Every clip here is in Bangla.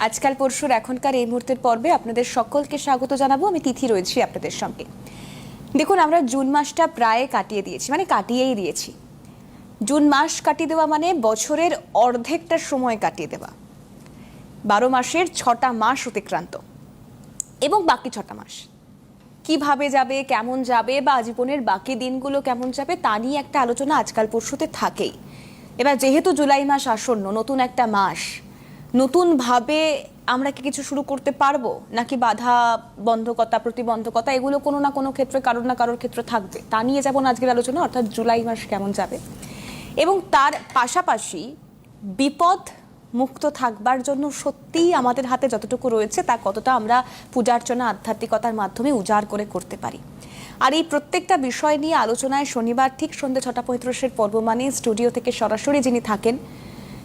আজকাল পরশুর এখনকার এই মুহূর্তের পর্বে আপনাদের সকলকে স্বাগত জানাব। আমি তিথি রয়েছি আপনাদের সঙ্গে। দেখুন, আমরা জুন মাসটা প্রায় কাটিয়ে দিয়েছি মানে কাটিয়েই দিয়েছি। জুন মাস কাটিয়ে দেওয়া মানে বছরের অর্ধেকটা সময় কাটিয়ে দেওয়া। বারো মাসের ছটা মাস অতিক্রান্ত। এবং বাকি ছটা মাস। কীভাবে যাবে, কেমন যাবে, বা জীবনের বাকি দিনগুলো কেমন যাবে, তা নিয়ে একটা আলোচনা আজকাল পরশুতে থাকেই। এবার যেহেতু জুলাই মাস আসন্ন, নতুন একটা মাস নতুনভাবে আমরা কি কিছু শুরু করতে পারব? নাকি বাধা বন্ধকতা, প্রতিবন্ধকতা, এগুলো কোনো না কোনো ক্ষেত্রে, কারোর না কারোর ক্ষেত্রে থাকবে। তা নিয়ে যেমন আজকের আলোচনা, অর্থাৎ জুলাই মাস কেমন যাবে। এবং তার পাশাপাশি বিপদ মুক্ত থাকবার জন্য সত্যিই আমাদের হাতে যতটুকু রয়েছে, তা কতটা আমরা পূজার্চনা আধ্যাত্মিকতার মাধ্যমে উজাড় করে করতে পারি। আর এই প্রত্যেকটা বিষয় নিয়ে আলোচনায় শনিবার ঠিক সন্ধ্যে ছটা পঁয়ত্রিশের পর্ব মানে স্টুডিও থেকে সরাসরি যিনি থাকেন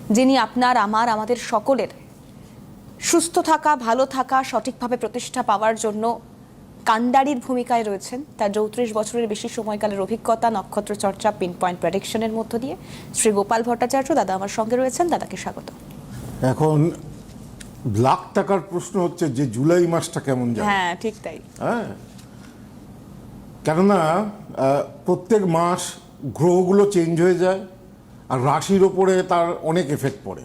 যিনি আপনার আমার আমাদের সকলের। সুস্থ থাকা ভালো থাকা সঠিকভাবে প্রতিষ্ঠা পাওয়ার জন্য কান্ডারির ভূমিকায় রয়েছেন। তার চৌত্রিশ বছরের বেশি সময়কালের অভিজ্ঞতা নক্ষত্র চর্চা পিন পয়েন্ট প্রেডিকশনের মধ্য দিয়ে শ্রী গোপাল ভট্টাচার্য দাদা আমার সঙ্গে রয়েছেন দাদাকে স্বাগত। এখন লাখ টাকার প্রশ্ন হচ্ছে যে জুলাই মাসটা কেমন যায় হ্যাঁ ঠিক তাই। হ্যাঁ। কেননা প্রত্যেক মাস গ্রহগুলো চেঞ্জ হয়ে যায়। আর রাশির ওপরে তার অনেক এফেক্ট পড়ে।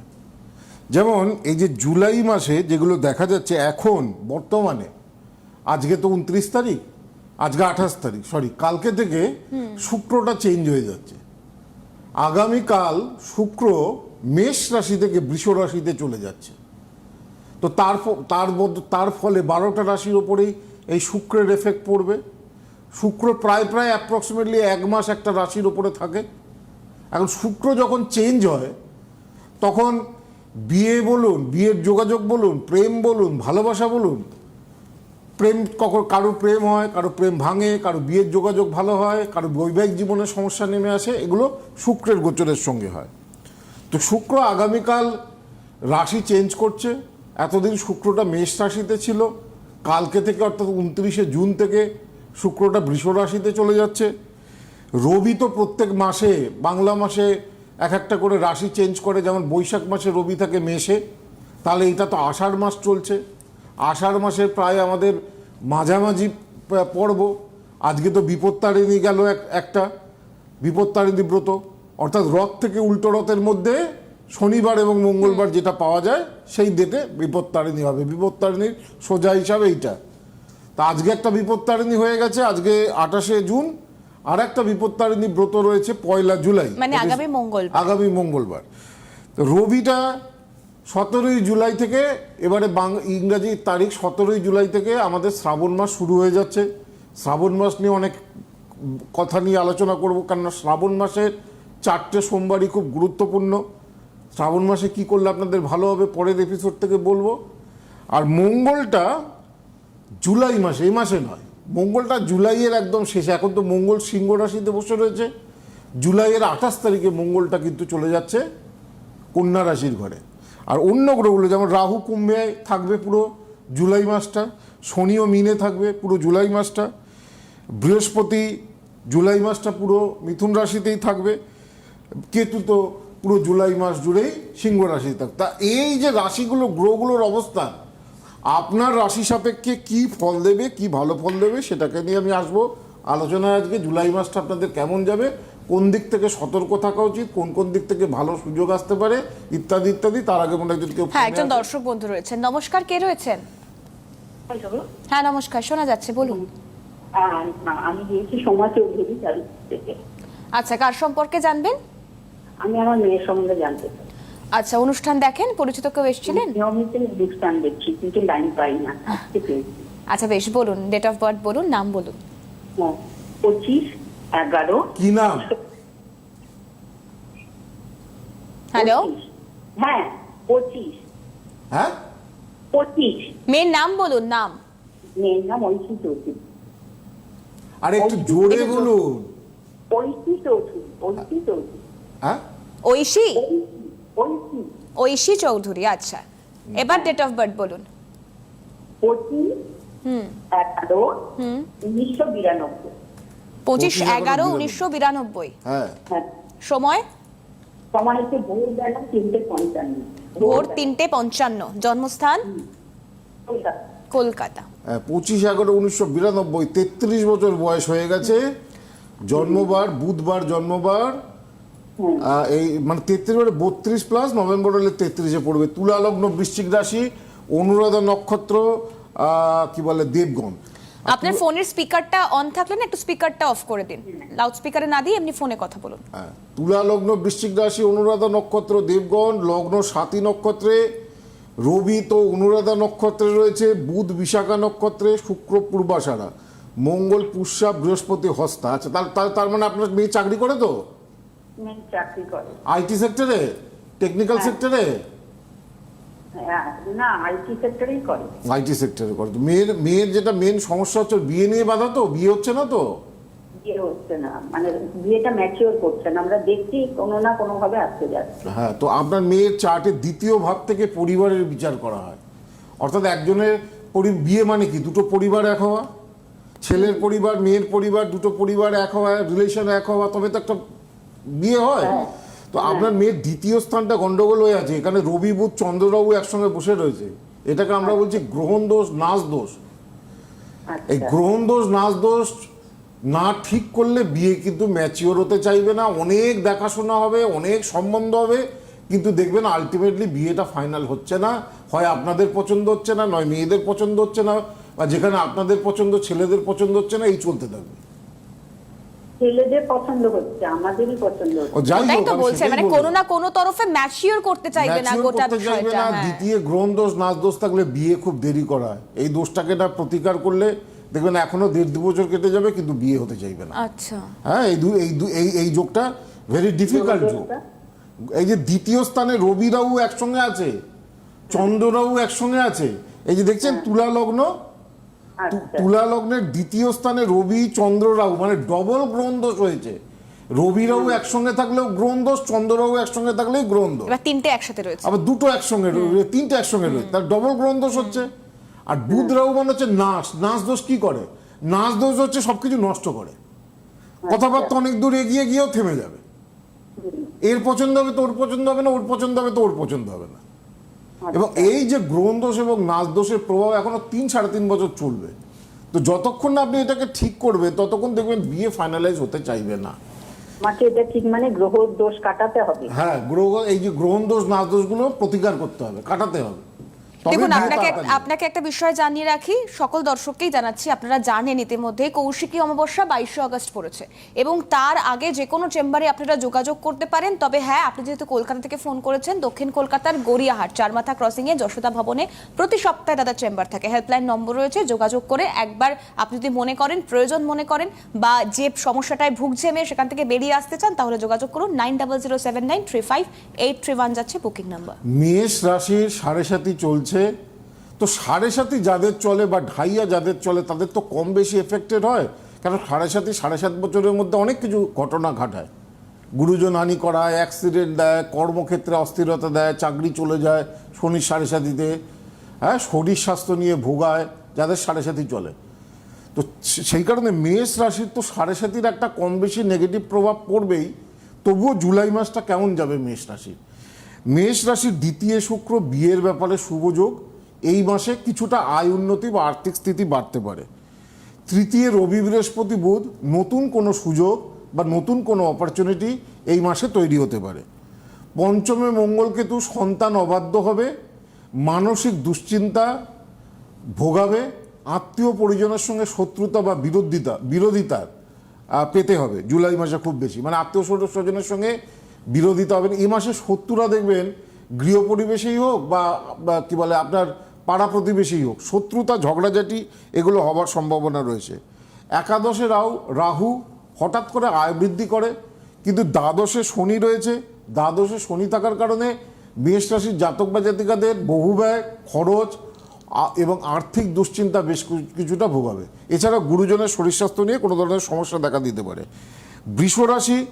যেমন এই যে জুলাই মাসে যেগুলো দেখা যাচ্ছে এখন বর্তমানে আজকে তো উনত্রিশ তারিখ আজকে আঠাশ তারিখ সরি কালকে থেকে শুক্রটা চেঞ্জ হয়ে যাচ্ছে। আগামীকাল শুক্র মেষ রাশি থেকে বৃষ রাশিতে চলে যাচ্ছে। তো তার তার মধ্য- তার ফলে বারোটা রাশির ওপরেই এই শুক্রের এফেক্ট পড়বে। শুক্র প্রায় প্রায় অ্যাপ্রক্সিমেটলি এক মাস একটা রাশির ওপরে থাকে। এখন শুক্র যখন চেঞ্জ হয়, তখন বিয়ে বলুন, বিয়ের যোগাযোগ বলুন, প্রেম বলুন, ভালোবাসা বলুন, প্রেম কখন কারও প্রেম হয় কারও প্রেম ভাঙে কারও বিয়ের যোগাযোগ ভালো হয় কারও বৈবাহিক জীবনে সমস্যা নেমে আসে, এগুলো শুক্রের গোচরের সঙ্গে হয়। তো শুক্র আগামীকাল রাশি চেঞ্জ করছে, এতদিন শুক্রটা মেষ রাশিতে ছিল, কালকে থেকে অর্থাৎ উনত্রিশে জুন থেকে শুক্রটা বৃষ রাশিতে চলে যাচ্ছে রবি তো প্রত্যেক মাসে বাংলা মাসে এক একটা করে রাশি চেঞ্জ করে যেমন বৈশাখ মাসে রবি থাকে মেষে তাহলে এটা তো আষাঢ় মাস চলছে। আষাঢ় মাসের প্রায় আমাদের মাঝামাঝি পর্ব। আজকে তো বিপত্তারিণী গেল এক একটা বিপত্তারিণী ব্রত। অর্থাৎ রথ থেকে উল্টো রথের মধ্যে শনিবার এবং মঙ্গলবার যেটা পাওয়া যায় সেই ডেটে বিপত্তারিণী হবে। বিপত্তারিণীর সোজা হিসাবে এইটা। তা আজকে একটা বিপত্তারিণী হয়ে গেছে আজকে আঠাশে জুন আর একটা বিপত্তারিণী ব্রত রয়েছে পয়লা জুলাই। মানে আগামী মঙ্গলবার। আগামী মঙ্গলবার। তো রবিটা সতেরোই জুলাই থেকে এবারে বাং ইংরাজি তারিখ সতেরোই জুলাই থেকে আমাদের শ্রাবণ মাস শুরু হয়ে যাচ্ছে। শ্রাবণ মাস নিয়ে অনেক কথা নিয়ে আলোচনা করব কেননা শ্রাবণ মাসের চারটে সোমবারই খুব গুরুত্বপূর্ণ। শ্রাবণ মাসে কি করলে আপনাদের ভালো হবে পরের এপিসোড থেকে বলব। আর মঙ্গলটা জুলাই মাসে এই মাসে নয়। মঙ্গলটা জুলাইয়ের একদম শেষে। এখন তো মঙ্গল সিংহ রাশিতে বসে রয়েছে। জুলাইয়ের আঠাশ তারিখে মঙ্গলটা কিন্তু চলে যাচ্ছে কন্যা রাশির ঘরে। আর অন্য গ্রহগুলো, যেমন রাহু কুম্ভে থাকবে পুরো জুলাই মাসটা শনিও মিনে থাকবে পুরো জুলাই মাসটা, বৃহস্পতি জুলাই মাসটা পুরো মিথুন রাশিতেই থাকবে, কেতু তো পুরো জুলাই মাস জুড়েই সিংহ রাশিতে থাকবে। তা এই যে রাশিগুলো, গ্রহগুলোর অবস্থান আপনার রাশি সাপেক্ষে কি ফল দেবে কি ভালো ফল দেবে সেটাকে নিয়ে আমি আসব। আলোচনায় আজকে জুলাই মাসটা আপনাদের কেমন যাবে কোন দিক থেকে সতর্ক থাকা উচিত কোন কোন দিক থেকে ভালো সুযোগ আসতে পারে ইত্যাদি ইত্যাদি তার আগে মনে হয় কেউ হ্যাঁ একজন। দর্শক বন্ধু রয়েছেন। নমস্কার কে রয়েছেন? হ্যাঁ নমস্কার শোনা যাচ্ছে বলুন। আমি দিয়েছি সমাজ চৌধুরী থেকে। আচ্ছা কার সম্পর্কে জানবেন? আমি আমার মেয়ের সম্বন্ধে জানতে চাই। আচ্ছা অনুষ্ঠান দেখেন? পরিচিত কেউ এসেছিলেন? নিয়মিত অনুষ্ঠান দেখছি কিন্তু লাইন পাই না আচ্ছা বেশ বলুন ডেট অফ বার্থ বলুন নাম বলুন। পঁচিশ এগারো। কি নাম? হ্যালো হ্যাঁ পঁচিশ। হ্যাঁ? পঁচিশ। মেয়ের নাম বলুন নাম। মেয়ের নাম ঐশী চৌধুরী। আর একটু জোরে বলুন। ঐশী চৌধুরী ঐশী চৌধুরী। হ্যাঁ? ঐশী? ঐশী ঐশী চৌধুরী আচ্ছা। এবার ডেট অফ বার্থ বলুন। পঁচিশ এগারো উনিশশো বিরানব্বই। সময়? সময় হচ্ছে ভোরবেলা তিনটে পঞ্চান্ন। ভোর তিনটে পঞ্চান্ন। জন্মস্থান? কলকাতা। হ্যাঁ, পঁচিশ এগারো উনিশশো বিরানব্বই। তেত্রিশ বছর বয়স হয়ে গেছে। জন্মবার বুধবার জন্মবার। এই মানে তেত্রিশ মানে বত্রিশ প্লাস নভেম্বর হলে তেত্রিশে পড়বে। তুলা লগ্ন বৃশ্চিক রাশি অনুরাধা নক্ষত্র কি বলে দেবগণ। আপনার ফোনের স্পিকারটা অন থাকলে না একটু স্পিকারটা অফ করে দিন। লাউড স্পিকারে না দিয়ে এমনি ফোনে কথা বলুন। হ্যাঁ, তুলা লগ্ন বৃশ্চিক রাশি অনুরাধা নক্ষত্র দেবগণ লগ্ন সাতী নক্ষত্রে রবি তো অনুরাধা নক্ষত্রে রয়েছে বুধ বিশাখা নক্ষত্রে শুক্র পূর্বাষাঢ়া মঙ্গল পুষ্যা বৃহস্পতি হস্তা। আচ্ছা তার তার- তার মানে আপনার মেয়ে চাকরি করে তো? মেয়ে চাকরি করে। আইটি সেক্টরে? টেকনিক্যাল সেক্টরে? হ্যাঁ, না আইটি সেক্টরেই করে। আইটি সেক্টরে করে। মেয়ের মেয়ের যেটা মেন সমস্যা হচ্ছে বিয়ে নিয়ে বাধা তো? বিয়ে হচ্ছে না তো? বিয়ে হচ্ছে না। মানে বিয়েটা ম্যাচিওর করছে না। আমরা দেখছি কোনো না কোনো ভাবে আসতে যাচ্ছে। হ্যাঁ তো আপনার মেয়ের চার্টের দ্বিতীয় ভাব থেকে পরিবারের বিচার করা হয়। অর্থাৎ একজনের বিয়ে মানে কি? দুটো পরিবার এক হওয়া? ছেলের পরিবার মেয়ের পরিবার দুটো পরিবার এক হওয়া রিলেশন এক হওয়া তবে তো একটা বিয়ে হয়? তো আপনার মেয়ের দ্বিতীয় স্থানটা গন্ডগোল হয়ে আছে এখানে রবি বুধ চন্দ্রবাবু একসঙ্গে বসে রয়েছে। এটাকে আমরা বলছি গ্রহণ দোষ নাচ দোষ। এই আচ্ছা। গ্রহণ দোষ নাচ দোষ না ঠিক করলে বিয়ে কিন্তু ম্যাচিওর হতে চাইবে না। অনেক দেখাশোনা হবে অনেক সম্বন্ধ হবে কিন্তু দেখবেন আলটিমেটলি বিয়েটা ফাইনাল হচ্ছে না। হয় আপনাদের পছন্দ হচ্ছে না নয় মেয়েদের পছন্দ হচ্ছে না বা যেখানে আপনাদের পছন্দ ছেলেদের পছন্দ হচ্ছে না এই চলতে থাকবে। ছেলেদের পছন্দ হচ্ছে আমাদেরই পছন্দ হচ্ছে। হোক তো বলছে মানে। কোনো না কোনো তরফে ম্যাচিওর করতে চাইবে না গোটা বিষয়টা হ্যাঁ। দ্বিতীয় গ্রহণ দোষ নাচ দোষ থাকলে বিয়ে খুব দেরি করা এই দোষটাকে না প্রতিকার করলে দেখবেন এখনও দেড় দু বছর কেটে যাবে কিন্তু বিয়ে হতে চাইবে না। আচ্ছা। হ্যাঁ এই এই এই এই যোগটা ভেরি ডিফিকাল্ট যোগ। এই যে দ্বিতীয় স্থানে রবি রাহু একসঙ্গে আছে চন্দ্র রাহু একসঙ্গে আছে। এই যে দেখছেন তুলা লগ্ন তুলা লগ্নের দ্বিতীয় স্থানে রবি চন্দ্র রাহু মানে ডবল গ্রহণ দোষ হয়েছে রবি রাহু একসঙ্গে থাকলেও গ্রহণ দোষ চন্দ্র রাহু একসঙ্গে থাকলেও গ্রহণ দোষ এবার তিনটে একসাথে রয়েছে। আবার দুটো একসঙ্গে রয়েছে তিনটে একসঙ্গে রয়েছে। তার ডবল গ্রহণ দোষ হচ্ছে। আর বুধ রাহু মানে হচ্ছে নাচ নাচ দোষ কি করে? নাচ দোষ হচ্ছে সবকিছু নষ্ট করে। কথাবার্তা অনেক দূর এগিয়ে গিয়েও থেমে যাবে। এর পছন্দ হবে তো ওর পছন্দ হবে না ওর পছন্দ হবে তো ওর পছন্দ হবে না। এবং এই যে গ্রহণ দোষ এবং নাচ দোষের প্রভাব এখনও তিন সাড়ে তিন বছর চলবে। তো যতক্ষণ না আপনি এটাকে ঠিক করবে ততক্ষণ দেখবেন বিয়ে ফাইনালাইজ হতে চাইবে না। এটা ঠিক মানে গ্রহ দোষ কাটাতে হবে। হ্যাঁ গ্রহ এই যে গ্রহণ দোষ নাচ দোষগুলো প্রতিকার করতে হবে কাটাতে হবে। দেখুন আপনাকে। আপনাকে একটা বিষয় জানিয়ে রাখি সকল দর্শককেই জানাচ্ছি আপনারা জানেন ইতিমধ্যে কৌশিকী অমাবস্যা বাইশে আগস্ট পড়েছে এবং তার আগে যে কোনো চেম্বারে আপনারা যোগাযোগ করতে পারেন। তবে হ্যাঁ আপনি যেহেতু কলকাতা থেকে ফোন করেছেন দক্ষিণ কলকাতার গড়িয়াহাট চারমাথা ক্রসিং এ যশোদা ভবনে প্রতি সপ্তাহে দাদা চেম্বার থাকে। হেল্পলাইন নম্বর রয়েছে যোগাযোগ করে একবার আপনি যদি মনে করেন প্রয়োজন মনে করেন বা যে সমস্যাটায় ভুগছে মেয়ে সেখান থেকে বেরিয়ে আসতে চান তাহলে যোগাযোগ করুন nine double zero seven nine three five eight three one যাচ্ছে বুকিং নাম্বার। মেষ রাশির সাড়ে সাথী চলছে। তো সাড়ে সাথী যাদের চলে বা ঢাইয়া যাদের চলে, তাদের তো কম বেশি এফেক্টেড হয়। কারণ সাড়ে সাথী সাড়ে সাত বছরের মধ্যে অনেক কিছু ঘটনা ঘটায়। গুরুজন হানি করায় অ্যাক্সিডেন্ট দেয়, কর্মক্ষেত্রে অস্থিরতা দেয়, চাকরি চলে যায় শনির সাড়ে সাথীতে হ্যাঁ শরীর স্বাস্থ্য নিয়ে ভোগায় যাদের সাড়ে সাথী চলে। তো সেই কারণে মেষ রাশির তো সাড়ে সাতির একটা কম বেশি নেগেটিভ প্রভাব পড়বেই। তবুও জুলাই মাসটা কেমন যাবে মেষ রাশির? মেষ রাশির দ্বিতীয় শুক্র বিয়ের ব্যাপারে শুভযোগ এই মাসে কিছুটা আয় উন্নতি বা আর্থিক স্থিতি বাড়তে পারে। তৃতীয় রবি বৃহস্পতি বুধ নতুন কোনো সুযোগ বা নতুন কোনো অপরচুনিটি এই মাসে তৈরি হতে পারে। পঞ্চমে মঙ্গলকেতু সন্তান অবাধ্য হবে, মানসিক দুশ্চিন্তা ভোগাবে, আত্মীয় পরিজনের সঙ্গে শত্রুতা বা বিরোধিতা বিরোধিতার পেতে হবে, জুলাই মাসে খুব বেশি। মানে আত্মীয় স্বজন- স্বজনের সঙ্গে বিরোধিতা হবে না। এই মাসে শত্রুরা দেখবেন গৃহ পরিবেশেই হোক বা কি বলে আপনার পাড়া প্রতিবেশেই হোক, শত্রুতা, ঝগড়াঝাটি এগুলো হবার সম্ভাবনা রয়েছে। একাদশে রাহু রাহু হঠাৎ করে আয় বৃদ্ধি করে, কিন্তু দ্বাদশে শনি রয়েছে। দ্বাদশে শনি থাকার কারণে মেষ রাশির জাতক বা জাতিকাদের বহু ব্যয়, খরচ এবং আর্থিক দুশ্চিন্তা বেশ কিছু- কিছুটা ভোগাবে। এছাড়া গুরুজনের শরীর স্বাস্থ্য নিয়ে কোনো ধরনের সমস্যা দেখা দিতে পারে। বৃষ রাশি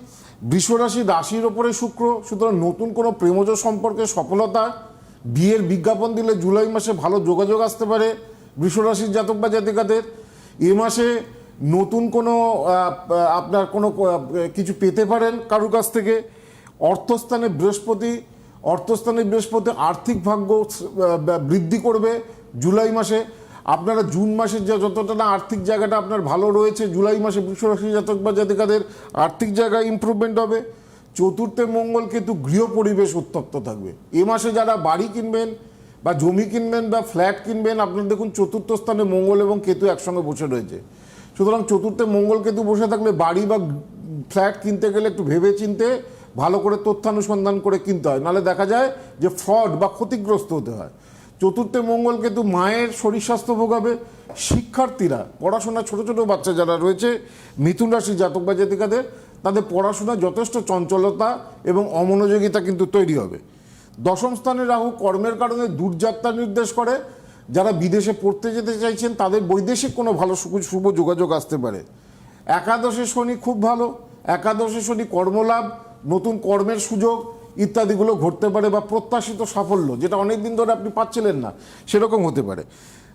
বৃষ রাশি রাশির ওপরে শুক্র, সুতরাং নতুন কোনো প্রেমজ সম্পর্কে সফলতা, বিয়ের বিজ্ঞাপন দিলে জুলাই মাসে ভালো যোগাযোগ আসতে পারে বৃষ রাশির জাতক বা জাতিকাদের। এ মাসে নতুন কোনো আপনার কোনো কিছু পেতে পারেন কারুর কাছ থেকে। অর্থস্থানে বৃহস্পতি অর্থস্থানে বৃহস্পতি আর্থিক ভাগ্য বৃদ্ধি করবে জুলাই মাসে। আপনারা জুন মাসের যা যতটা না আর্থিক জায়গাটা আপনার ভালো রয়েছে, জুলাই মাসে বৃষরাশি জাতক বা জাতিকাদের আর্থিক জায়গায় ইমপ্রুভমেন্ট হবে। চতুর্থে মঙ্গল কিন্তু গৃহ পরিবেশ উত্তপ্ত থাকবে। এ মাসে যারা বাড়ি কিনবেন বা জমি কিনবেন বা ফ্ল্যাট কিনবেন, আপনার দেখুন চতুর্থ স্থানে মঙ্গল এবং কেতু একসঙ্গে বসে রয়েছে। সুতরাং চতুর্থে মঙ্গল কেতু বসে থাকলে বাড়ি বা ফ্ল্যাট কিনতে গেলে একটু ভেবে চিনতে ভালো করে তথ্যানুসন্ধান করে কিনতে হয়। নাহলে দেখা যায় যে ফ্রড বা ক্ষতিগ্রস্ত হতে হয়। চতুর্থে মঙ্গল কেতু মায়ের শরীর স্বাস্থ্য ভোগাবে। শিক্ষার্থীরা পড়াশোনা ছোট ছোট বাচ্চা যারা রয়েছে, মিথুন রাশি জাতক বা জাতিকাদের, তাদের পড়াশোনা যথেষ্ট চঞ্চলতা এবং অমনোযোগিতা কিন্তু তৈরি হবে। দশম স্থানে রাহু কর্মের কারণে দূরযাত্রা নির্দেশ করে। যারা বিদেশে পড়তে যেতে চাইছেন, তাদের বৈদেশিক কোনো ভালো শুভ যোগাযোগ আসতে পারে। একাদশে শনি খুব ভালো। একাদশে শনি কর্মলাভ, নতুন কর্মের সুযোগ ইত্যাদিগুলো ঘটতে পারে বা প্রত্যাশিত সাফল্য, যেটা অনেক দিন ধরে আপনি পাচ্ছিলেন না, সেরকম হতে পারে।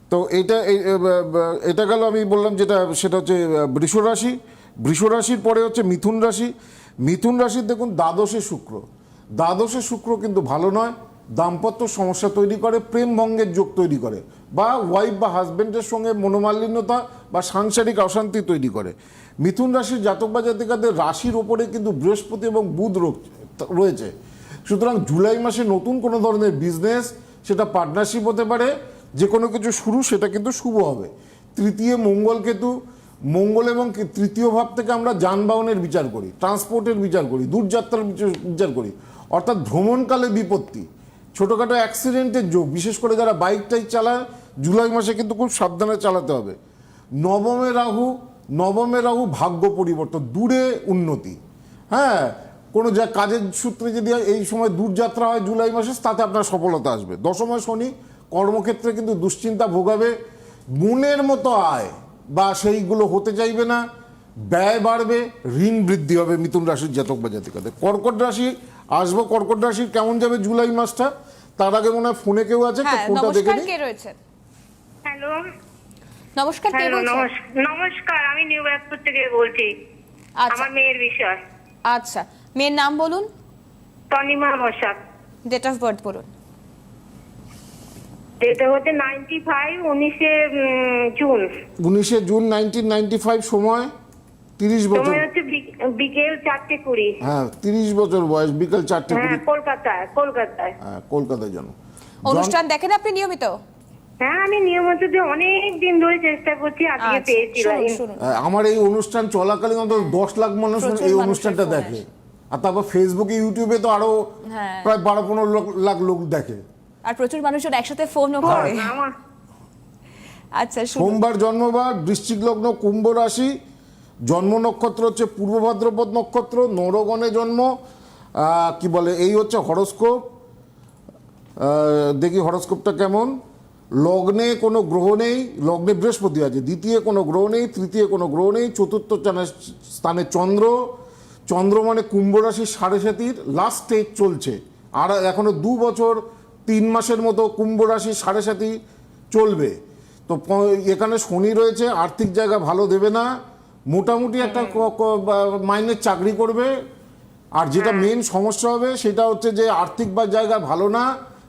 তো এইটা, এই- এ- ব- ব- এটা গেল আমি বললাম যেটা, সেটা হচ্ছে বৃষ রাশি। বৃষ রাশির পরে হচ্ছে মিথুন রাশি। মিথুন রাশির দেখুন, দ্বাদশে শুক্র। দ্বাদশে শুক্র কিন্তু ভালো নয়, দাম্পত্য সমস্যা তৈরি করে, প্রেম ভঙ্গের যোগ তৈরি করে, বা ওয়াইফ বা হাজবেন্ডের সঙ্গে মনোমালিন্যতা বা সাংসারিক অশান্তি তৈরি করে। মিথুন রাশির জাতক বা জাতিকাদের রাশির ওপরে কিন্তু বৃহস্পতি এবং বুধ রো- রয়েছে। সুতরাং জুলাই মাসে নতুন কোনো ধরনের বিজনেস সেটা পার্টনারশিপ হতে পারে, যে কোনো কিছু শুরু, সেটা কিন্তু শুভ হবে। তৃতীয় মঙ্গল কেতু, মঙ্গল এবং তৃতীয় ভাব থেকে আমরা যানবাহনের বিচার করি ট্রান্সপোর্টের বিচার করি, দূরযাত্রার বিচার- করি। অর্থাৎ ভ্রমণকালে বিপত্তি। ছোটোখাটো অ্যাক্সিডেন্টের যোগ, বিশেষ করে যারা বাইক টাইক চালায়, জুলাই মাসে কিন্তু খুব সাবধানে চালাতে হবে। নবমে রাহু নবমে রাহু ভাগ্য পরিবর্তন, দূরে উন্নতি। হ্যাঁ কোনো যা কাজের সূত্রে যদি এই সময় দূরযাত্রা হয় জুলাই মাসে তাতে আপনার সফলতা আসবে। দশমে শনি কর্মক্ষেত্রে কিন্তু দুশ্চিন্তা ভোগাবে মনের মতো আয় বা সেইগুলো হতে চাইবে না ব্যয় বাড়বে ঋণ বৃদ্ধি হবে মিথুন রাশির জাতক বা জাতিকাদের। কর্কট রাশি আসব কর্কট রাশির কেমন যাবে জুলাই মাসটা? তার আগে মনে হয় ফোনে কেউ আছে? তো হ্যাঁ ফোনটা দেখে নমস্কার নিই। হ্যালো। নমস্কার কে বলছেন? নমস্কার আমি নিউ ব্যাগপুর থেকে বলছি। আচ্ছা। আমার মেয়ের বিষয়। আচ্ছা মেয়ের নাম বলুন? Tanima Basak. Date of birth বলুন। যেটা হচ্ছে নাইনটি ফাইভ উনিশে জুন উনিশে জুন নাইনটিন নাইনটি ফাইভ সময় তিরিশ বছর। সময় হচ্ছে বিকেল হ্যাঁ তিরিশ বছর বয়স বিকাল চারটে হ্যাঁ কলকাতায় কলকাতায়। হ্যাঁ কলকাতায় জানো। অনুষ্ঠান দেখেন আপনি নিয়মিত? হ্যাঁ আমি নিয়মিত অনেক দিন ধরে চেষ্টা করছি আজকে আচ্ছা পেয়েছি আমার এই অনুষ্ঠান চলাকালীন অন্তত দশ লাখ মানুষ এই অনুষ্ঠানটা দেখে। আর তারপর ফেসবুকে ইউটিউবে তো আরও হ্যাঁ। প্রায় বারো পনেরো লাখ- লাখ লোক দেখে। আর প্রচুর মানুষজন একসাথে ফোনও করে। আচ্ছা শুনুন। সোমবার জন্মবার বৃশ্চিক লগ্ন কুম্ভ রাশি জন্ম নক্ষত্র হচ্ছে পূর্ব ভাদ্রপদ নক্ষত্র নরগণে জন্ম আহ, কি বলে এই হচ্ছে হরস্কোপ। দেখি হরস্কোপটা কেমন। লগ্নে কোনো গ্রহ নেই লগ্নে বৃহস্পতি আছে দ্বিতীয় কোনো গ্রহ নেই তৃতীয় কোনো গ্রহ নেই চতুর্থ স্থানে চন্দ্র চন্দ্র মানে কুম্ভ রাশির সাড়ে সাতির লাস্ট স্টেজ চলছে। আর এখনও দু বছর তিন মাসের মতো কুম্ভ রাশির সাড়ে সাতি চলবে। তো এখানে শনি রয়েছে আর্থিক জায়গা ভালো দেবে না মোটামুটি একটা মাইনের চাকরি করবে। আর যেটা মেন সমস্যা হবে সেটা হচ্ছে যে আর্থিক বা জায়গা ভালো না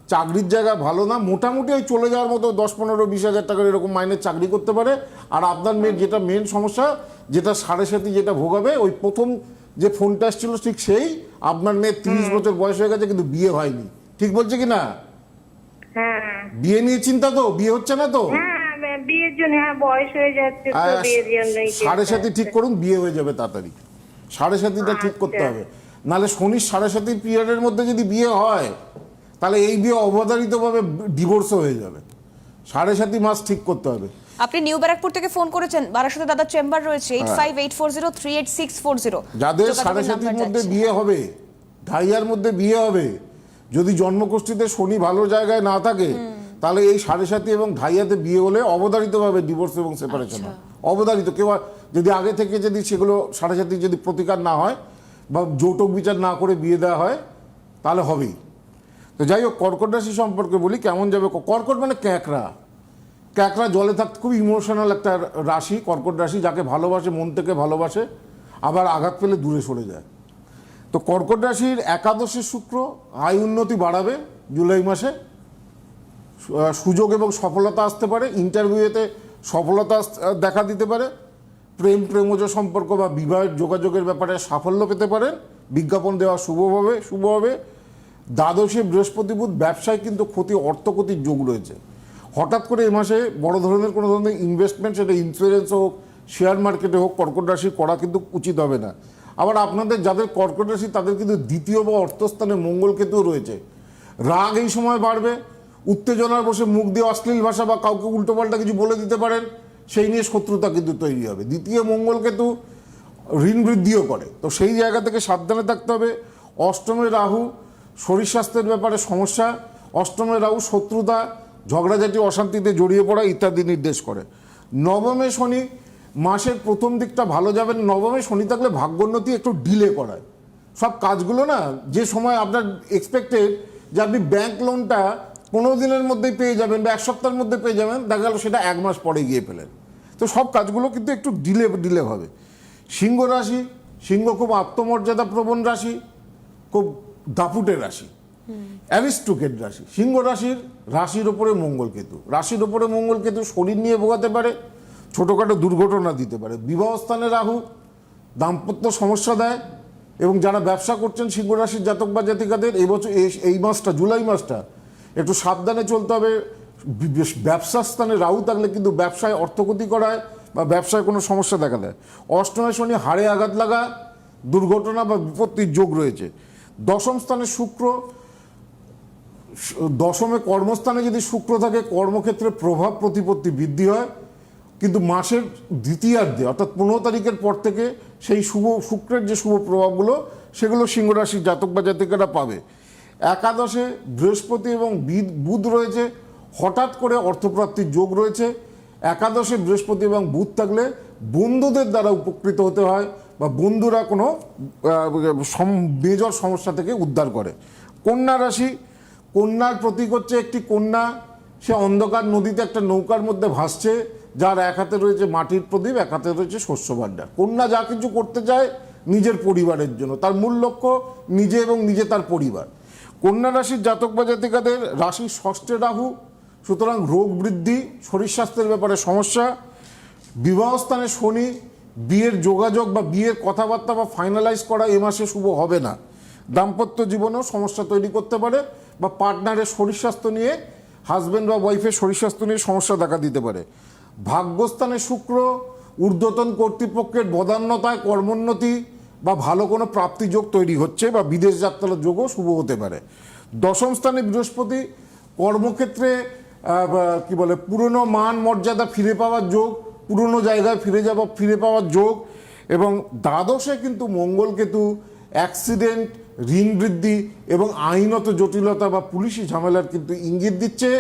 চাকরির জায়গা ভালো না মোটামুটি ওই চলে যাওয়ার মতো দশ পনেরো বিশ হাজার টাকার এরকম মাইনের চাকরি করতে পারে। আর আপনার মেয়ের যেটা মেন সমস্যা যেটা সাড়ে সাথে যেটা ভোগাবে ওই প্রথম যে ফোনটা এসেছিল ঠিক সেই আপনার মেয়ের তিরিশ বছর বয়স হয়ে গেছে কিন্তু বিয়ে হয়নি। ঠিক বলছে কি না? হ্যাঁ। বিয়ে নিয়ে চিন্তা তো? বিয়ে হচ্ছে না তো? হ্যাঁ হ্যাঁ সাড়ে সাথে ঠিক করুন বিয়ে হয়ে যাবে তাড়াতাড়ি। সাড়ে সাতিটা ঠিক করতে আচ্ছা। হবে। নাহলে শনির সাড়ে সাতির পিরিয়ডের মধ্যে যদি বিয়ে হয় তাহলে এই বিয়ে অবধারিতভাবে ডিভোর্সও হয়ে যাবে। সাড়ে সাতি মাস ঠিক করতে হবে। আপনি নিউ ব্যারাকপুর থেকে ফোন করেছেন বারাসাতে দাদার চেম্বার রয়েছে eight. Five eight four zero three eight six four zero যাদের সাড়ে সাতির মধ্যে বিয়ে হবে ঢাইয়ার মধ্যে বিয়ে হবে যদি জন্মকুষ্ঠিতে শনি ভালো জায়গায় না থাকে তাহলে এই সাড়ে সাথে এবং ঢাইয়াতে বিয়ে হলে অবধারিতভাবে ডিভোর্স এবং সেপারেশন হয়। অবধারিত কেউ যদি আগে থেকে যদি সেগুলো সাড়ে সাথে যদি প্রতিকার না হয় বা যৌতুক বিচার না করে বিয়ে দেওয়া হয় তাহলে হবেই। তো যাই হোক, কর্কট রাশি সম্পর্কে বলি, কেমন যাবে? কর্কট মানে ক্যাঁকড়া। ক্যাঁকড়া জলে থাকতে খুব ইমোশনাল একটা রাশি, কর্কট রাশি, যাকে ভালোবাসে, মন থেকে ভালোবাসে, আবার আঘাত পেলে দূরে সরে যায়। তো কর্কট রাশির একাদশে শুক্র, আয় উন্নতি বাড়াবে জুলাই মাসে। সুযোগ এবং সফলতা আসতে পারে ইন্টারভিউতে সফলতা দেখা দিতে পারে। প্রেম, প্রেমজ সম্পর্ক বা বিবাহের যোগাযোগের ব্যাপারে সাফল্য পেতে পারেন বিজ্ঞাপন দেওয়া শুভ হবে শুভ হবে। দ্বাদশে বৃহস্পতি বুধ ব্যবসায় কিন্তু ক্ষতি, অর্থক্ষতির যোগ রয়েছে। হঠাৎ করে এ মাসে বড় ধরনের কোনো ধরনের ইনভেস্টমেন্ট সেটা ইন্স্যুরেন্স হোক শেয়ার মার্কেটে হোক, কর্কট রাশি করা কিন্তু উচিত হবে না। আবার আপনাদের যাদের কর্কট রাশি, তাদের কিন্তু দ্বিতীয় বা অর্থস্থানে মঙ্গল কেতুও রয়েছে। রাগ এই সময় বাড়বে, উত্তেজনার বসে মুখ দিয়ে অশ্লীল ভাষা বা কাউকে উল্টোপাল্টা কিছু বলে দিতে পারেন, সেই নিয়ে শত্রুতা কিন্তু তৈরি হবে। দ্বিতীয় মঙ্গল কেতু ঋণ বৃদ্ধিও করে। তো সেই জায়গা থেকে সাবধানে থাকতে হবে। অষ্টমে রাহু শরীর স্বাস্থ্যের ব্যাপারে সমস্যা, অষ্টমে রাহু শত্রুতা, ঝগড়াঝাটি, অশান্তিতে জড়িয়ে পড়া ইত্যাদি নির্দেশ করে। নবমে শনি মাসের প্রথম দিকটা ভালো যাবেন নবমে শনি থাকলে ভাগ্যোন্নতি একটু ডিলে করায়। সব কাজগুলো না, যে সময় আপনার এক্সপেক্টেড যে আপনি ব্যাংক লোনটা পনেরো দিনের মধ্যেই পেয়ে যাবেন বা এক সপ্তাহের মধ্যে পেয়ে যাবেন, দেখা গেল সেটা এক মাস পরে গিয়ে পেলেন। তো সব কাজগুলো কিন্তু একটু ডিলে ডিলে হবে। সিংহ রাশি, সিংহ খুব আত্মমর্যাদা প্রবণ রাশি, খুব দাপুটের রাশি অ্যারিস্টোকেট রাশি, সিংহ রাশির রাশির ওপরে মঙ্গল কেতু। রাশির ওপরে মঙ্গল কেতু শরীর নিয়ে ভোগাতে পারে, ছোটোখাটো দুর্ঘটনা দিতে পারে। বিবাহ স্থানে রাহু দাম্পত্য সমস্যা দেয় এবং যারা ব্যবসা করছেন সিংহ রাশির জাতক বা জাতিকাদের, এই বছর এই- মাসটা, জুলাই মাসটা একটু সাবধানে চলতে হবে। বি- ব্যবসা স্থানে রাহু থাকলে কিন্তু ব্যবসায় অর্থক্ষতি করায় বা ব্যবসায় কোনো সমস্যা দেখা দেয়। অষ্টমে শনি হাড়ে আঘাত লাগা, দুর্ঘটনা বা বিপত্তির যোগ রয়েছে। দশম স্থানে শুক্র, দশমে কর্মস্থানে যদি শুক্র থাকে, কর্মক্ষেত্রে প্রভাব প্রতিপত্তি বৃদ্ধি হয়। কিন্তু মাসের দ্বিতীয়ার্ধে, অর্থাৎ পনেরো তারিখের পর থেকে সেই শুভ, শুক্রের যে শুভ প্রভাবগুলো, সেগুলো সিংহ রাশির জাতক বা জাতিকারা পাবে। একাদশে বৃহস্পতি এবং বুধ রয়েছে। হঠাৎ করে অর্থপ্রাপ্তির যোগ রয়েছে। একাদশে বৃহস্পতি এবং বুধ থাকলে বন্ধুদের দ্বারা উপকৃত হতে হয়। বা বন্ধুরা কোনো মেজর সমস্যা থেকে উদ্ধার করে। কন্যা রাশি, কন্যার প্রতীক হচ্ছে একটি কন্যা, সে অন্ধকার নদীতে একটা নৌকার মধ্যে ভাসছে, যার এক হাতে রয়েছে মাটির প্রদীপ, এক হাতে রয়েছে শস্য ভাণ্ডার। কন্যা যা কিছু করতে চায় নিজের পরিবারের জন্য, তার মূল লক্ষ্য নিজে এবং নিজে তার পরিবার। কন্যা রাশির জাতক বা জাতিকাদের রাশির ষষ্ঠে রাহু, সুতরাং রোগ বৃদ্ধি, শরীর স্বাস্থ্যের ব্যাপারে সমস্যা, বিবাহস্থানে শনি বিয়ের যোগাযোগ বা বিয়ের কথাবার্তা বা ফাইনালাইজ করা এ মাসে শুভ হবে না। দাম্পত্য জীবনেও সমস্যা তৈরি করতে পারে বা পার্টনারের শরীর স্বাস্থ্য নিয়ে হাজব্যান্ড বা ওয়াইফের শরীর স্বাস্থ্য নিয়ে সমস্যা দেখা দিতে পারে। ভাগ্যস্থানে শুক্র, ঊর্ধ্বতন কর্তৃপক্ষের বদান্যতায় কর্মোন্নতি বা ভালো কোনো প্রাপ্তিযোগ তৈরি হচ্ছে বা বিদেশ যাত্রার যোগও শুভ হতে পারে। দশম স্থানে বৃহস্পতি, কর্মক্ষেত্রে কি বলে, পুরনো মান মর্যাদা ফিরে পাওয়ার যোগ পুরনো জায়গায় ফিরে যাওয়া ফিরে পাওয়ার যোগ এবং দ্বাদশে কিন্তু মঙ্গল কেতু অ্যাক্সিডেন্ট ঋণ বৃদ্ধি এবং আইনত জটিলতা বা পুলিশি ঝামেলার কিন্তু ইঙ্গিত দিচ্ছে,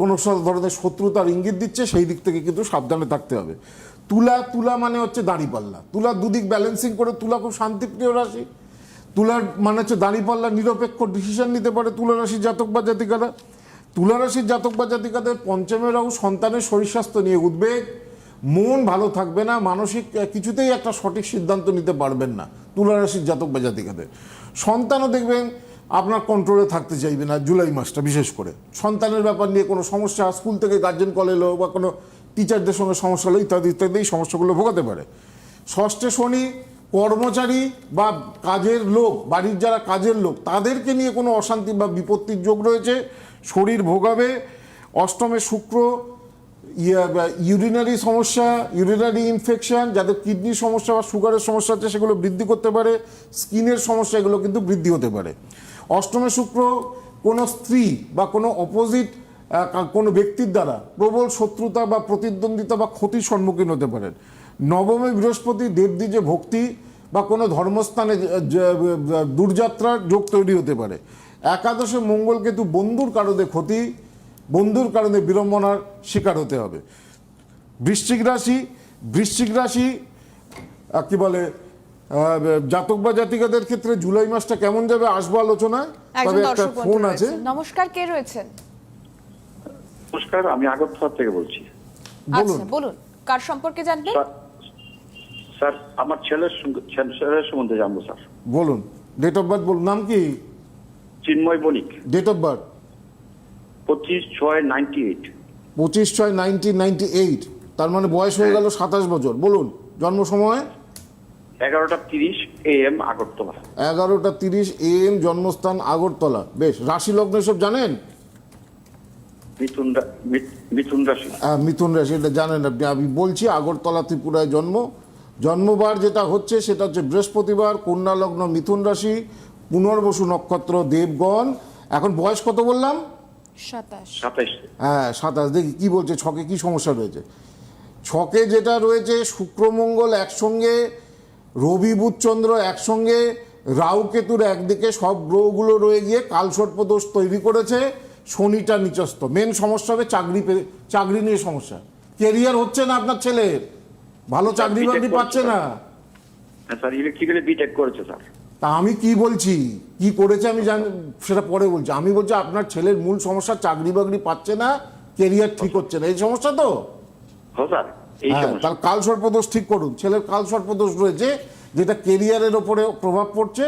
কোনো সব ধরনের শত্রুতার ইঙ্গিত দিচ্ছে, সেই দিক থেকে কিন্তু সাবধানে থাকতে হবে। তুলা তুলা মানে হচ্ছে দাঁড়িপাল্লা। তুলা দুদিক ব্যালেন্সিং করে তুলা খুব শান্তিপ্রিয় রাশি। তুলার মানে হচ্ছে দাঁড়িপাল্লা নিরপেক্ষ ডিসিশন নিতে পারে তুলা রাশির জাতক বা জাতিকারা। তুলা রাশির জাতক বা জাতিকাদের পঞ্চমের সন্তানের শরীর স্বাস্থ্য নিয়ে উদ্বেগ। মন ভালো থাকবে না, মানসিক কিছুতেই একটা সঠিক সিদ্ধান্ত নিতে পারবেন না তুলা রাশির জাতক বা জাতিকাদের। সন্তানও দেখবেন আপনার কন্ট্রোলে থাকতে চাইবে না জুলাই মাসটা বিশেষ করে। সন্তানের ব্যাপার নিয়ে কোনো সমস্যা, স্কুল থেকে গার্জেন কল এলো বা কোনো টিচারদের সঙ্গে সমস্যা হলো, ইত্যাদি ইত্যাদি, এই সমস্যাগুলো ভোগাতে পারে। ষষ্ঠে শনি কর্মচারী বা কাজের লোক, বাড়ির যারা কাজের লোক, তাদেরকে নিয়ে কোনো অশান্তি বা বিপত্তির যোগ রয়েছে, শরীর ভোগাবে। অষ্টমে শুক্র ইউরিনারি সমস্যা ইউরিনারি ইনফেকশন যাদের কিডনির সমস্যা বা সুগারের সমস্যা আছে, সেগুলো বৃদ্ধি করতে পারে। স্কিনের সমস্যা, এগুলো কিন্তু বৃদ্ধি হতে পারে। অষ্টমে শুক্র, কোনো স্ত্রী বা কোনো অপোজিট কোনো ব্যক্তির দ্বারা প্রবল শত্রুতা বা প্রতিদ্বন্দ্বিতা বা ক্ষতির সম্মুখীন হতে পারেন। নবমে বৃহস্পতি দেবদ্বীজে ভক্তি বা কোনো ধর্মস্থানে যে- যে- দূরযাত্রার যোগ তৈরি হতে পারে। একাদশে মঙ্গল কেতু, বন্ধুর কারণে ক্ষতি বন্ধুর কারণে বিড়ম্বনার শিকার হতে হবে। বৃশ্চিক রাশি বৃশ্চিক রাশি কি বলে আহ, জাতক বা জাতিকাদের ক্ষেত্রে জুলাই মাসটা কেমন যাবে আসব আলোচনায়। তবে একটা ফোন আছে। নমস্কার কে রয়েছেন? নমস্কার আমি আগরতলা থেকে বলছি। বলুন। আচ্ছা বলুন কার সম্পর্কে জানবেন? স্যার স্যার আমার ছেলের ছেলের সম্বন্ধে জানব স্যার। বলুন ডেট অফ বার্থ বলুন নাম কি? Chinmoy Banik. Date of birth পঁচিশ ছয় নাইনটি এইট। পঁচিশ ছয় নাইনটিন নাইনটি এইট তার মানে বয়স হয়ে গেল সাতাশ বছর। বলুন জন্ম সময়? এগারোটা তিরিশ এম আগরতলা। এগারোটা তিরিশ এম জন্মস্থান আগরতলা। বেশ রাশি লগ্ন সব জানেন? মিথুন রা- মিথুন রাশি। আহ, মিথুন রাশি এটা জানেন আপনি। আমি বলছি আগরতলা ত্রিপুরায় জন্ম। জন্মবার যেটা হচ্ছে সেটা হচ্ছে বৃহস্পতিবার কন্যা লগ্ন মিথুন রাশি পুনর্বসু নক্ষত্র দেবগণ। এখন বয়স কত বললাম? হ্যাঁ সাতাশ। দেখি কি বলছে ছকে কি সমস্যা রয়েছে? ছকে যেটা রয়েছে শুক্রমঙ্গল একসঙ্গে রবি বুধ চন্দ্র একসঙ্গে রাহু একদিকে সব গ্রহগুলো রয়ে গিয়ে কালসর্প দোষ তৈরি করেছে শনিটা নিচস্ত মেন সমস্যা হবে চাকরি পে- চাকরি নিয়ে সমস্যা। কেরিয়ার হচ্ছে না আপনার ছেলের। ভালো চাকরি বাকরি পাচ্ছে না। হ্যাঁ স্যার ইলেকট্রিক্যালি বিটেক করেছে স্যার। তা আমি কি বলছি? কি করেছে আমি জানি সেটা পরে বলছি। আমি বলছি আপনার ছেলের মূল সমস্যা চাকরি বাকরি পাচ্ছে না কেরিয়ার ঠিক হচ্ছে না। এই সমস্যা তো? হ্যাঁ স্যার এই হ্যাঁ সমস্যা। তার কাল সর্পদোষ ঠিক করুন। ছেলের কাল সর্পদোষ রয়েছে যেটা কেরিয়ারের ওপরে প্রভাব পড়ছে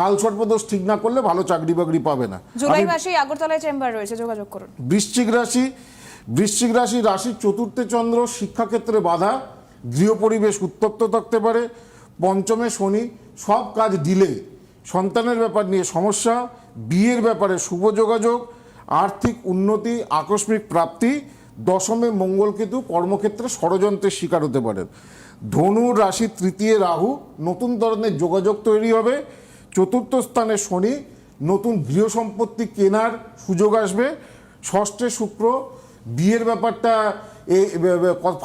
কাল সর্পদোষ ঠিক না করলে ভালো চাকরি বাকরি পাবে না। জুলাই মাসেই আগরতলায় চেম্বার রয়েছে যোগাযোগ করুন। বৃশ্চিক রাশি বৃশ্চিক রাশি রাশির চতুর্থে চন্দ্র শিক্ষাক্ষেত্রে বাধা গৃহ পরিবেশ উত্তপ্ত থাকতে পারে পঞ্চমে শনি, সব কাজ ডিলে সন্তানের ব্যাপার নিয়ে সমস্যা, বিয়ের ব্যাপারে শুভ যোগাযোগ, আর্থিক উন্নতি, আকস্মিক প্রাপ্তি, দশমে মঙ্গলকেতু কর্মক্ষেত্রে ষড়যন্ত্রের শিকার হতে পারেন ধনু রাশি তৃতীয় রাহু নতুন ধরনের যোগাযোগ তৈরি হবে। চতুর্থ স্থানে শনি, নতুন গৃহ সম্পত্তি কেনার সুযোগ আসবে। ষষ্ঠে শুক্র, বিয়ের ব্যাপারটা এই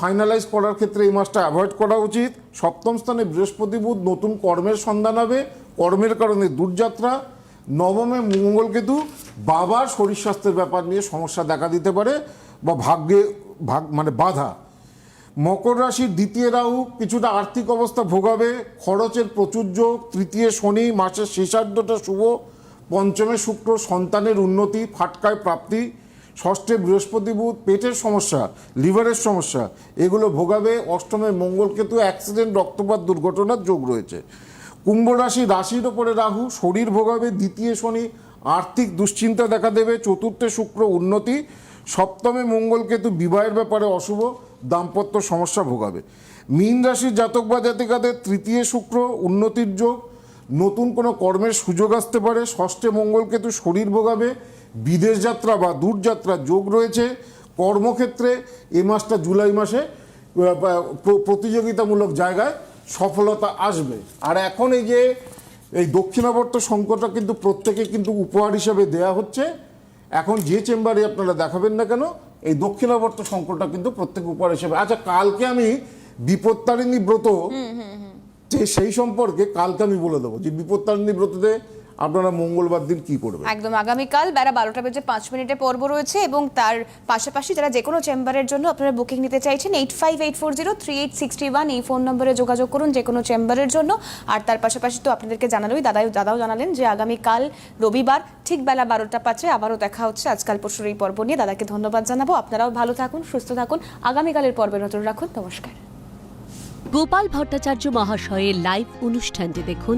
ফাইনালাইজ করার ক্ষেত্রে এই মাসটা অ্যাভয়েড করা উচিত। সপ্তম স্থানে বৃহস্পতি বুধ নতুন কর্মের সন্ধান হবে, কর্মের কারণে দূরযাত্রা, নবমে মঙ্গলকেতু বাবার শরীর স্বাস্থ্যের ব্যাপার নিয়ে সমস্যা দেখা দিতে পারে বা ভাগ্যে, ভাগ মানে বাধা। মকর রাশির দ্বিতীয় রাহু কিছুটা আর্থিক অবস্থা ভোগাবে, খরচের প্রচুর যোগ, তৃতীয় শনি মাসের শেষার্ধটা শুভ, পঞ্চমে শুক্র সন্তানের উন্নতি, ফাটকায় প্রাপ্তি ষষ্ঠে বৃহস্পতি বুধ, পেটের সমস্যা, লিভারের সমস্যা, এগুলো ভোগাবে অষ্টমে মঙ্গলকেতু অ্যাক্সিডেন্ট, রক্তপাত, দুর্ঘটনার যোগ রয়েছে। কুম্ভ রাশি রাশির ওপরে রাহু, শরীর ভোগাবে দ্বিতীয় শনি, আর্থিক দুশ্চিন্তা দেখা দেবে, চতুর্থে শুক্র উন্নতি, সপ্তমে মঙ্গলকেতু বিবাহের ব্যাপারে অশুভ, দাম্পত্য সমস্যা ভোগাবে। মীন রাশির জাতক বা জাতিকাদের তৃতীয় শুক্র উন্নতির যোগ, নতুন কোনো কর্মের সুযোগ আসতে পারে, ষষ্ঠে মঙ্গলকেতু শরীর ভোগাবে বিদেশ যাত্রা বা দূরযাত্রার যোগ রয়েছে। কর্মক্ষেত্রে এ মাসটা জুলাই মাসে প্রতিযোগিতামূলক জায়গায় সফলতা আসবে। আর এখন এই যে এই দক্ষিণাবর্ত সংকটটা কিন্তু প্রত্যেকে কিন্তু উপহার হিসেবে দেয়া হচ্ছে। এখন যে চেম্বারে আপনারা দেখাবেন না কেন এই দক্ষিণাবর্ত সংকটটা কিন্তু প্রত্যেক উপহার হিসেবে। আচ্ছা কালকে আমি বিপত্তারিণী ব্রত যে সেই সম্পর্কে কালকে আমি বলে দেবো যে বিপত্তারিণী ব্রততে আপনারা মঙ্গলবার দিন কি করবেন? একদম আগামীকাল বেলা বারোটা বেজে পাঁচ মিনিটে পর্ব রয়েছে এবং তার পাশাপাশি যারা যে কোনো চেম্বারের জন্য আপনারা বুকিং নিতে চাইছেন eight five eight four zero three eight sixty one এই ফোন নম্বরে যোগাযোগ করুন যে কোনো চেম্বারের জন্য। আর তার পাশাপাশি তো আপনাদেরকে জানালোই দাদাই দাদাও জানালেন যে আগামীকাল রবিবার ঠিক বেলা বারোটা পাঁচে আবারও দেখা হচ্ছে। আজকাল পরশুর এই পর্ব নিয়ে দাদাকে ধন্যবাদ জানাব। আপনারাও ভালো থাকুন সুস্থ থাকুন। আগামীকালের পর্বে নজর রাখুন। নমস্কার। গোপাল ভট্টাচার্য মহাশয়ের লাইভ অনুষ্ঠানটি দেখুন